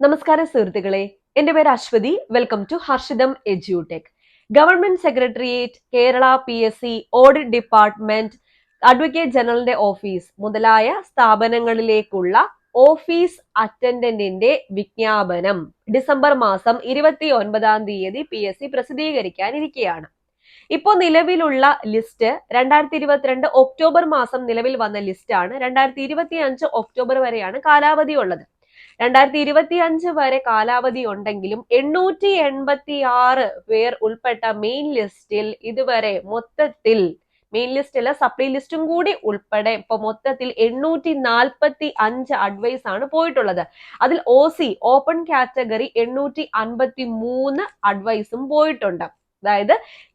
നമസ്കാരം സുഹൃത്തുക്കളെ. എന്റെ പേര് Aswathy. Welcome to Harshitham എജ്യൂടെക് government secretariat Kerala P S C audit department advocate ജനറലിന്റെ ഓഫീസ് മുതലായ സ്ഥാപനങ്ങളിലേക്കുള്ള ഓഫീസ് അറ്റൻഡന്റിന്റെ വിജ്ഞാപനം ഡിസംബർ മാസം ഇരുപത്തി ഒൻപതാം തീയതി പി എസ് സി പ്രസിദ്ധീകരിക്കാനിരിക്കുകയാണ് ഇപ്പോൾ നിലവിലുള്ള ലിസ്റ്റ് രണ്ടായിരത്തി ഇരുപത്തിരണ്ട് ഒക്ടോബർ മാസം നിലവിൽ വന്ന ലിസ്റ്റാണ് രണ്ടായിരത്തി ഇരുപത്തി അഞ്ച് ഒക്ടോബർ വരെയാണ് കാലാവധി ഉള്ളത്. രണ്ടായിരത്തി ഇരുപത്തി അഞ്ച് വരെ കാലാവധി ഉണ്ടെങ്കിലും എണ്ണൂറ്റി എൺപത്തി ആറ് പേർ ഉൾപ്പെട്ട മെയിൻ ലിസ്റ്റിൽ ഇതുവരെ മൊത്തത്തിൽ മെയിൻ ലിസ്റ്റ് അല്ല സപ്ലി ലിസ്റ്റും കൂടി ഉൾപ്പെടെ ഇപ്പൊ മൊത്തത്തിൽ എണ്ണൂറ്റി നാൽപ്പത്തി അഞ്ച് അഡ്വൈസ് ആണ് പോയിട്ടുള്ളത്. അതിൽ ഒ സി ഓപ്പൺ കാറ്റഗറി എണ്ണൂറ്റി അൻപത്തി മൂന്ന് അഡ്വൈസും പോയിട്ടുണ്ട്. അതായത്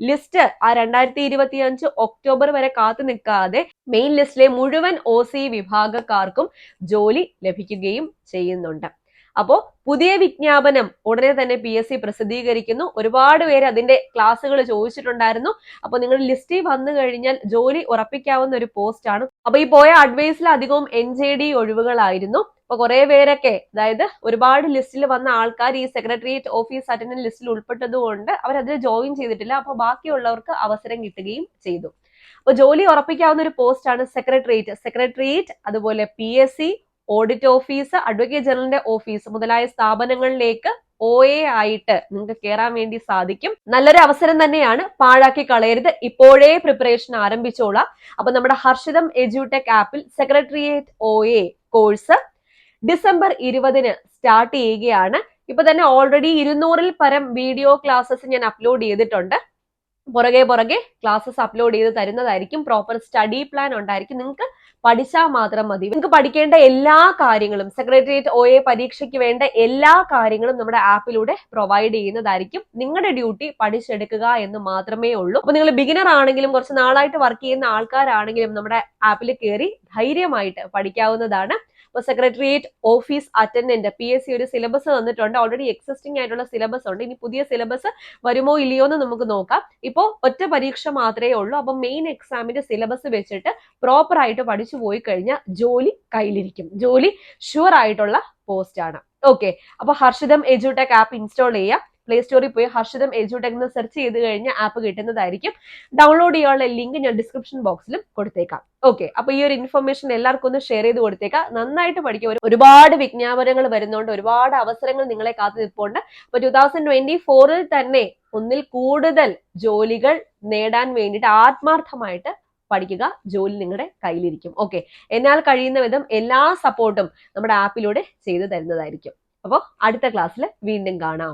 ലിസ്റ്റ് ആ രണ്ടായിരത്തി ഇരുപത്തി അഞ്ച് ഒക്ടോബർ വരെ കാത്തു നിൽക്കാതെ മെയിൻ ലിസ്റ്റിലെ മുഴുവൻ ഒ സി വിഭാഗക്കാർക്കും ജോലി ലഭിക്കുകയും ചെയ്യുന്നുണ്ട്. അപ്പോൾ പുതിയ വിജ്ഞാപനം ഉടനെ തന്നെ പി എസ് സി പ്രസിദ്ധീകരിക്കുന്നു. ഒരുപാട് പേര് അതിന്റെ ക്ലാസ്സുകൾ ചോദിച്ചിട്ടുണ്ടായിരുന്നു. അപ്പോൾ നിങ്ങൾ ലിസ്റ്റിൽ വന്നു കഴിഞ്ഞാൽ ജോലി ഉറപ്പിക്കാവുന്ന ഒരു പോസ്റ്റ് ആണ്. അപ്പൊ ഈ പോയ അഡ്വൈസിൽ അധികവും എൻ ജെ ഡി ഒഴിവുകളായിരുന്നു. അപ്പൊ കുറെ പേരൊക്കെ അതായത് ഒരുപാട് ലിസ്റ്റിൽ വന്ന ആൾക്കാർ ഈ സെക്രട്ടേറിയറ്റ് ഓഫീസ് അറ്റൻഡന്റ് ലിസ്റ്റിൽ ഉൾപ്പെട്ടത് കൊണ്ട് അവർ അതിൽ ജോയിൻ ചെയ്തിട്ടില്ല. അപ്പൊ ബാക്കിയുള്ളവർക്ക് അവസരം കിട്ടുകയും ചെയ്തു. അപ്പൊ ജോലി ഉറപ്പിക്കാവുന്ന ഒരു പോസ്റ്റ് ആണ് സെക്രട്ടേറിയറ്റ് സെക്രട്ടേറിയറ്റ് അതുപോലെ P S C audit office advocate ജനറലിന്റെ ഓഫീസ് മുതലായ സ്ഥാപനങ്ങളിലേക്ക് ഒ എ ആയിട്ട് നിങ്ങൾക്ക് കയറാൻ വേണ്ടി സാധിക്കും. നല്ലൊരു അവസരം തന്നെയാണ് പാഴാക്കി കളയരുത്. ഇപ്പോഴേ പ്രിപ്പറേഷൻ ആരംഭിച്ചോളാം. അപ്പൊ നമ്മുടെ ഹർഷിതം എജ്യൂടെക് ആപ്പിൽ secretariat O A course December ഇരുപതിന് സ്റ്റാർട്ട് ചെയ്യുകയാണ്. ഇപ്പൊ തന്നെ ഓൾറെഡി ഇരുന്നൂറിൽ പരം വീഡിയോ ക്ലാസ്സസ് ഞാൻ അപ്ലോഡ് ചെയ്തിട്ടുണ്ട്. പുറകെ പുറകെ ക്ലാസ്സസ് അപ്ലോഡ് ചെയ്ത് തരുന്നതായിരിക്കും. പ്രോപ്പർ സ്റ്റഡി പ്ലാൻ ഉണ്ടായിരിക്കും. നിങ്ങൾക്ക് പഠിച്ചാൽ മാത്രം മതി. നിങ്ങൾക്ക് പഠിക്കേണ്ട എല്ലാ കാര്യങ്ങളും സെക്രട്ടേറിയറ്റ് ഒ എ പരീക്ഷയ്ക്ക് വേണ്ട എല്ലാ കാര്യങ്ങളും നമ്മുടെ ആപ്പിലൂടെ പ്രൊവൈഡ് ചെയ്യുന്നതായിരിക്കും. നിങ്ങളുടെ ഡ്യൂട്ടി പഠിച്ചെടുക്കുക എന്ന് മാത്രമേ ഉള്ളൂ. അപ്പൊ നിങ്ങൾ ബിഗിനർ ആണെങ്കിലും കുറച്ച് നാളായിട്ട് വർക്ക് ചെയ്യുന്ന ആൾക്കാരാണെങ്കിലും നമ്മുടെ ആപ്പിൽ കയറി ധൈര്യമായിട്ട് പഠിക്കാവുന്നതാണ്. ഇപ്പൊ secretariat office attendant P S C ഒരു സിലബസ് തന്നിട്ടുണ്ട്. ഓൾറെഡി എക്സിസ്റ്റിംഗ് ആയിട്ടുള്ള സിലബസ് ഉണ്ട്. ഇനി പുതിയ സിലബസ് വരുമോ ഇല്ലയോ എന്ന് നമുക്ക് നോക്കാം. ഇപ്പോൾ ഒറ്റ പരീക്ഷ മാത്രമേ ഉള്ളൂ. അപ്പൊ മെയിൻ എക്സാമിന്റെ സിലബസ് വെച്ചിട്ട് പ്രോപ്പർ ആയിട്ട് പഠിച്ചു പോയി കഴിഞ്ഞാൽ ജോലി കയ്യിലിരിക്കും. ജോലി ഷുവർ ആയിട്ടുള്ള പോസ്റ്റ് ആണ്. ഓക്കെ അപ്പൊ ഹർഷിതം എജുടെക് ആപ്പ് ഇൻസ്റ്റാൾ ചെയ്യാം. പ്ലേ സ്റ്റോറിൽ പോയി ഹർഷിതം എജുടെക് എന്ന് സെർച്ച് ചെയ്ത് കഴിഞ്ഞാൽ ആപ്പ് കിട്ടുന്നതായിരിക്കും. ഡൗൺലോഡ് ചെയ്യാനുള്ള ലിങ്ക് ഞാൻ ഡിസ്ക്രിപ്ഷൻ ബോക്സിലും കൊടുത്തേക്കാം. ഓക്കെ അപ്പൊ ഈ ഒരു ഇൻഫർമേഷൻ എല്ലാവർക്കും ഒന്ന് ഷെയർ ചെയ്ത് കൊടുത്തേക്കാം. നന്നായിട്ട് പഠിക്കുക. ഒരുപാട് വിജ്ഞാപനങ്ങൾ വരുന്നുണ്ട്. ഒരുപാട് അവസരങ്ങൾ നിങ്ങളെ കാത്തു നിൽപ്പുണ്ട്. അപ്പൊ ടൂ തൗസൻഡ് ട്വന്റി ഫോറിൽ തന്നെ ഒന്നിൽ കൂടുതൽ ജോലികൾ നേടാൻ വേണ്ടിയിട്ട് ആത്മാർത്ഥമായിട്ട് പഠിക്കുക. ജോലി നിങ്ങളുടെ കയ്യിലിരിക്കും. ഓക്കെ എന്നാൽ കഴിയുന്ന വിധം എല്ലാ സപ്പോർട്ടും നമ്മുടെ ആപ്പിലൂടെ ചെയ്തു തരുന്നതായിരിക്കും. അപ്പോൾ അടുത്ത ക്ലാസ്സിൽ വീണ്ടും കാണാം.